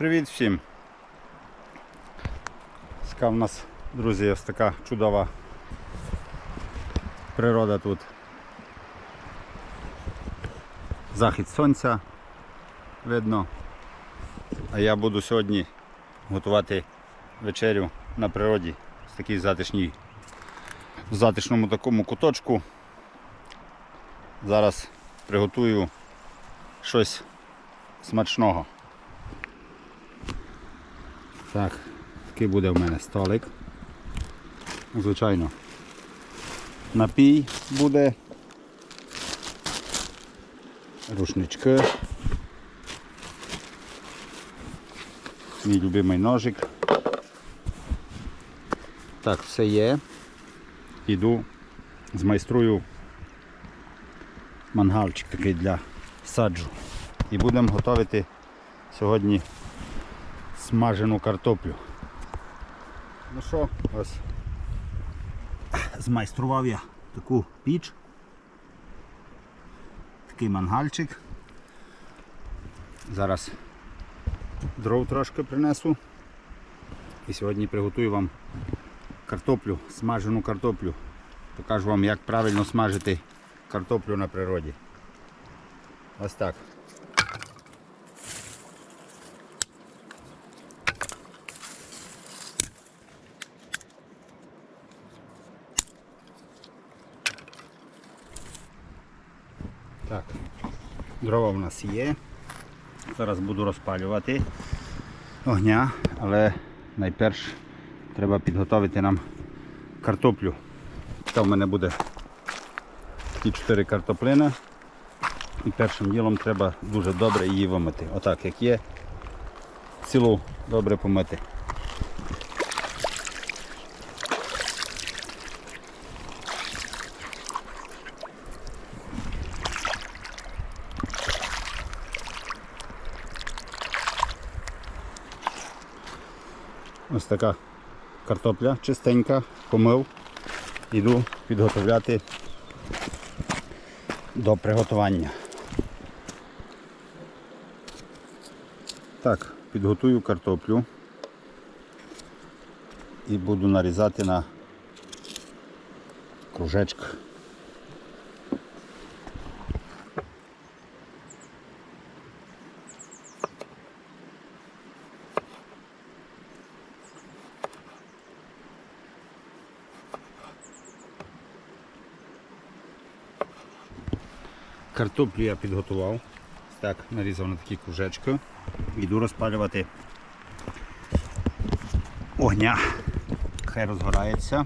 Привіт всім! Така в нас, друзі, ось така чудова природа тут. Захід сонця видно. А я буду сьогодні готувати вечерю на природі в такій затишній, в затишному такому куточку. Зараз приготую щось смачного. Так, такий буде в мене столик. Звичайно. Напій буде. Рушнички. Мій любимий ножик. Так, все є. Іду, змайструю мангальчик такий для саджу. І будемо готувати сьогодні смажену картоплю. Ну що, ось змайстрував я таку піч, такий мангальчик. Зараз дров трошки принесу. І сьогодні приготую вам картоплю, смажену картоплю. Покажу вам, як правильно смажити картоплю на природі. Ось так. Дрова в нас є. Зараз буду розпалювати огня, але найперш треба підготувати нам картоплю. Це в мене буде ті 4 картоплини. І першим ділом треба дуже добре її вимити. Отак, як є, цілу добре помити. Ось така картопля чистенька, помив. Іду підготовляти до приготування. Так, підготую картоплю і буду нарізати на кружечок. Картоплю я підготував. Так, нарізав на такі кружечки. Йду розпалювати огня. Хай розгорається.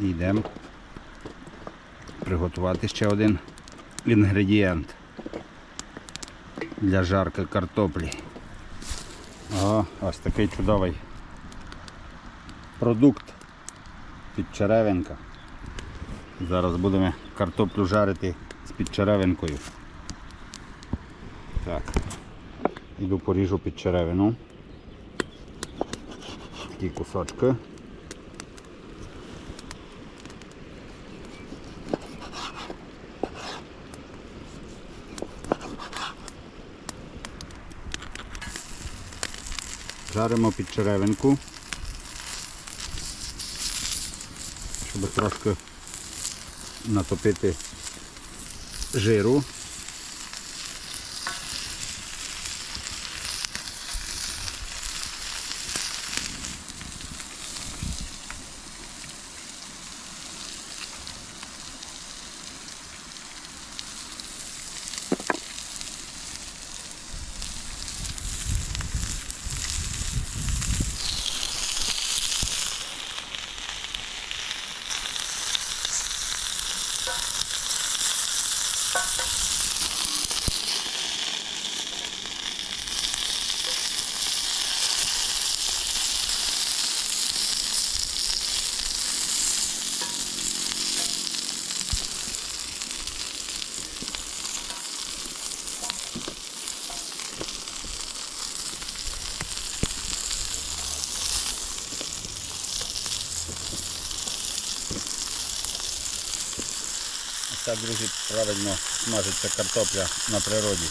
І йдемо приготувати ще один інгредієнт для жарки картоплі. О, ось такий чудовий продукт під черевинка. Зараз будемо картоплю жарити з підчеревинкою. Так, іду поріжу під черевину. Такі кусочки. Жаримо під черевинку, щоб трошки натопити жиру. Так, друзі, правильно смажиться картопля на природі.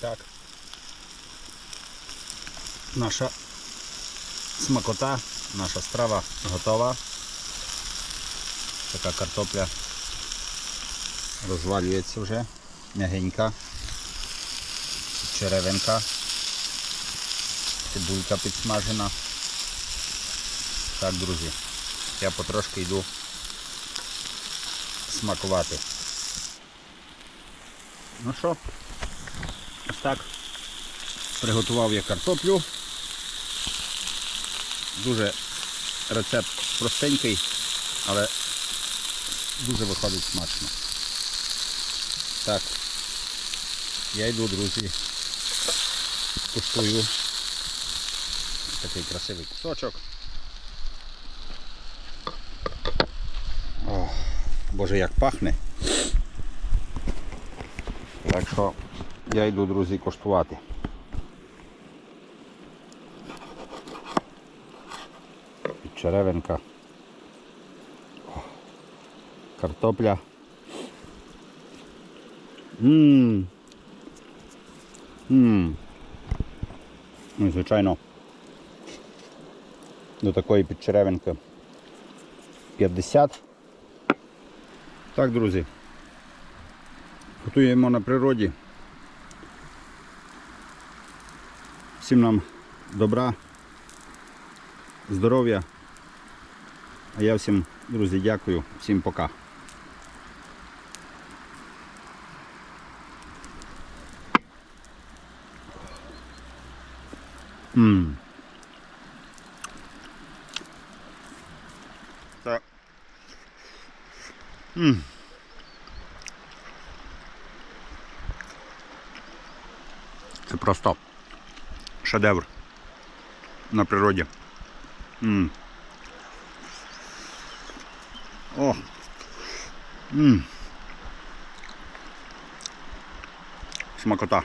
Так. Наша смакота, наша страва готова. Така картопля розвалюється вже, м'ягенька, черевинка, цибулька підсмажена. Так, друзі, я потрошки йду смакувати. Ну що, так. Приготував я картоплю. Дуже рецепт простенький, але дуже виходить смачно. Так, я йду, друзі, куштую такий красивий кусочок. О, Боже, як пахне. Так що я йду, друзі, коштувати. Черевинка. Картопля. Ммм. Ммм. Ну, і, звичайно, до такої підчеревинки 50. Так, друзі. Готуємо на природі. Всім нам добра, здоров'я. А я всім, друзі, дякую. Всім пока. Ммм. Так. Ммм. Це просто шедевр на природі. М. О. М. Смакота.